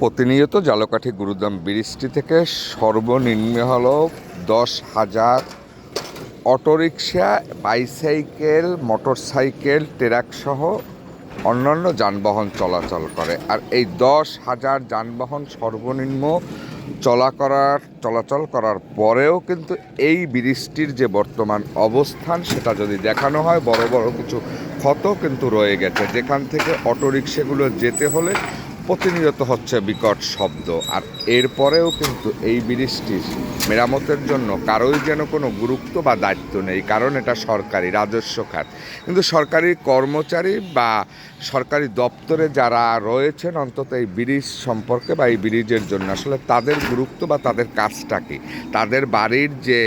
প্রতিনিয়ত জালকাঠি গুরুদাম ব্রিজটি থেকে সর্বনিম্ন হল দশ হাজার অটোরিকশা, বাইসাইকেল, মোটরসাইকেল, ট্রাক সহ অন্যান্য যানবাহন চলাচল করে। আর এই দশ হাজার যানবাহন সর্বনিম্ন চলা করার, চলাচল করার পরেও কিন্তু এই ব্রিজটির যে বর্তমান অবস্থান, সেটা যদি দেখানো হয়, বড় বড় কিছু ক্ষত কিন্তু রয়ে গেছে। যেখান থেকে অটোরিক্সাগুলো যেতে হলে প্রতিনিয়ত হচ্ছে বিকট শব্দ, আর এরপরেও কিন্তু এই ব্রিজটির মেরামতের জন্য কারোই যেন কোনো গুরুত্ব বা দায়িত্ব নেই, কারণ এটা সরকারি, রাজস্ব খাত। কিন্তু সরকারি কর্মচারী বা সরকারি দপ্তরে যারা রয়েছেন, অন্তত এই ব্রিজ সম্পর্কে বা এই ব্রিজের জন্য, আসলে তাদের গুরুত্ব বা তাদের কাজটা কি? তাদের বাড়ির যে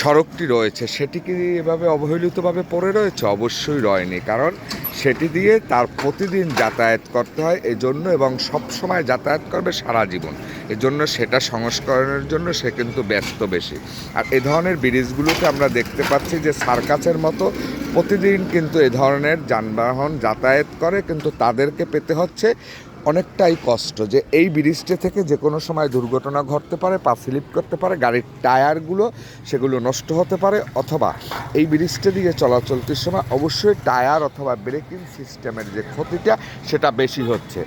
সড়কটি রয়েছে, সেটি কি এভাবে অবহেলিতভাবে পড়ে রয়েছে? অবশ্যই রয়নি, কারণ সেটি দিয়ে তার প্রতিদিন যাতায়াত করতে হয় এজন্য এবং সব সময় যাতায়াত করবে সারা জীবন। এজন্য সেটা সংস্করণের জন্য সে কিন্তু ব্যস্ত বেশি। আর এ ধরনের ব্রিজগুলোকে আমরা দেখতে পাচ্ছি যে সার্কাসের মতো প্রতিদিন কিন্তু এ ধরনের যানবাহন যাতায়াত করে কিন্তু তাদেরকে পেতে হচ্ছে। অনেকটাই কষ্ট যে এই ব্রিজটি থেকে যে কোনো সময় দুর্ঘটনা ঘটতে পারে, পা স্লিপ করতে পারে, গাড়ির টায়ারগুলো সেগুলো নষ্ট হতে পারে অথবা এই ব্রিজটা দিয়ে চলাচলতির সময় অবশ্যই টায়ার অথবা ব্রেকিং সিস্টেমের যে ক্ষতিটা সেটা বেশি হচ্ছে।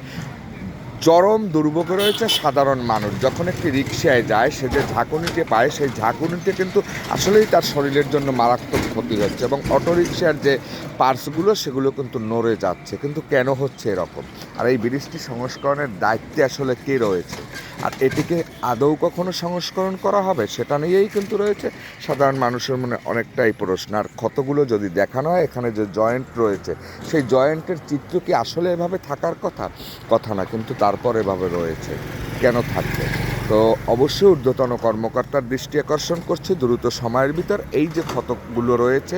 চরম দুর্ভোগ রয়েছে সাধারণ মানুষ। যখন একটি রিক্সায় যায়, সে যে ঝাঁকুনিটি পায়, সেই ঝাঁকুনিতে কিন্তু আসলেই তার শরীরের জন্য মারাত্মক ক্ষতি হচ্ছে এবং অটো রিক্সার যে পার্টসগুলো, সেগুলো কিন্তু নড়ে যাচ্ছে। কিন্তু কেন হচ্ছে এরকম? আর এই ব্রিজটি সংস্করণের দায়িত্বে আসলে কে রয়েছে? আর এটিকে আদৌ কখনো সংস্করণ করা হবে, সেটা নিয়েই কিন্তু রয়েছে সাধারণ মানুষের মনে অনেকটাই প্রশ্ন। আর ক্ষতগুলো যদি দেখানো হয়, এখানে যে জয়েন্ট রয়েছে, সেই জয়েন্টের চিত্র কি আসলে এভাবে থাকার কথা? কথা না, কিন্তু তারপর এভাবে রয়েছে। কেন থাকবে? তো অবশ্যই ঊর্ধ্বতন কর্মকর্তার দৃষ্টি আকর্ষণ করছে। দ্রুত সময়ের ভিতর এই যে ক্ষতগুলো রয়েছে,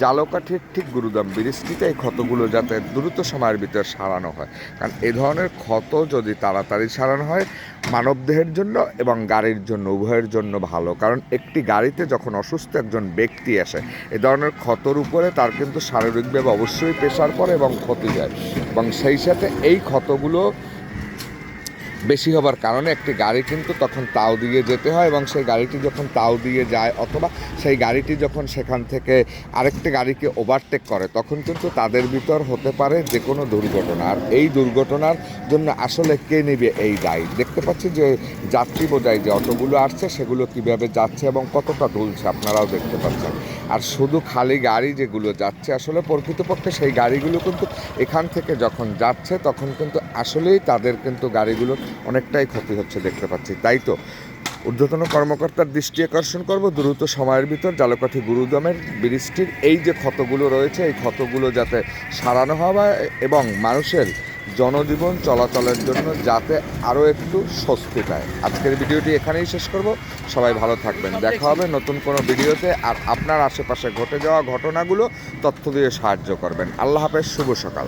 জালকাঠির ঠিক গুরুদাম ব্রিজটিতে এই ক্ষতগুলো যাতে দ্রুত সময়ের ভিতর সারানো হয়। কারণ এ ধরনের ক্ষত যদি তাড়াতাড়ি সারানো হয়, মানবদেহের জন্য এবং গাড়ির জন্য, উভয়ের জন্য ভালো। কারণ একটি গাড়িতে যখন অসুস্থ একজন ব্যক্তি আসে, এ ধরনের ক্ষতর উপরে তার কিন্তু শারীরিকভাবে অবশ্যই প্রেশার পড়ে এবং ক্ষতি যায়। এবং সেই সাথে এই ক্ষতগুলো বেশি হবার কারণে একটি গাড়ি কিন্তু তখন তাও দিয়ে যেতে হয় এবং সেই গাড়িটি যখন তাও দিয়ে যায় অথবা সেই গাড়িটি যখন সেখান থেকে আরেকটি গাড়িকে ওভারটেক করে, তখন কিন্তু তাদের ভিতর হতে পারে যে কোনো দুর্ঘটনা। আর এই দুর্ঘটনার জন্য আসলে কে নেবে এই দায়? দেখতে পাচ্ছি যে যাত্রী বোঝাই যে অটোগুলো আসছে, সেগুলো কীভাবে যাচ্ছে এবং কতটা দুলছে আপনারাও দেখতে পাচ্ছেন। আর শুধু খালি গাড়ি যেগুলো যাচ্ছে, আসলে প্রকৃতপক্ষে সেই গাড়িগুলো কিন্তু এখান থেকে যখন যাচ্ছে, তখন কিন্তু আসলেই তাদের কিন্তু গাড়িগুলো অনেকটাই ক্ষতি হচ্ছে দেখতে পাচ্ছি। তাই তো ঊর্ধ্বতন কর্মকর্তার দৃষ্টি আকর্ষণ করব দ্রুত সময়ের ভিতর জালকাঠি গুরুদমের ব্রিজটির এই যে ক্ষতগুলো রয়েছে এই ক্ষতগুলো যাতে সারানো হয় এবং মানুষের জনজীবন চলাচলের জন্য যাতে আরও একটু স্বস্তি পায়। আজকের ভিডিওটি এখানেই শেষ করব। সবাই ভালো থাকবেন। দেখা হবে নতুন কোনো ভিডিওতে আর আপনার আশেপাশে ঘটে যাওয়া ঘটনাগুলো তথ্য দিয়ে সাহায্য করবেন। আল্লাহ হাফেজ শুভ সকাল।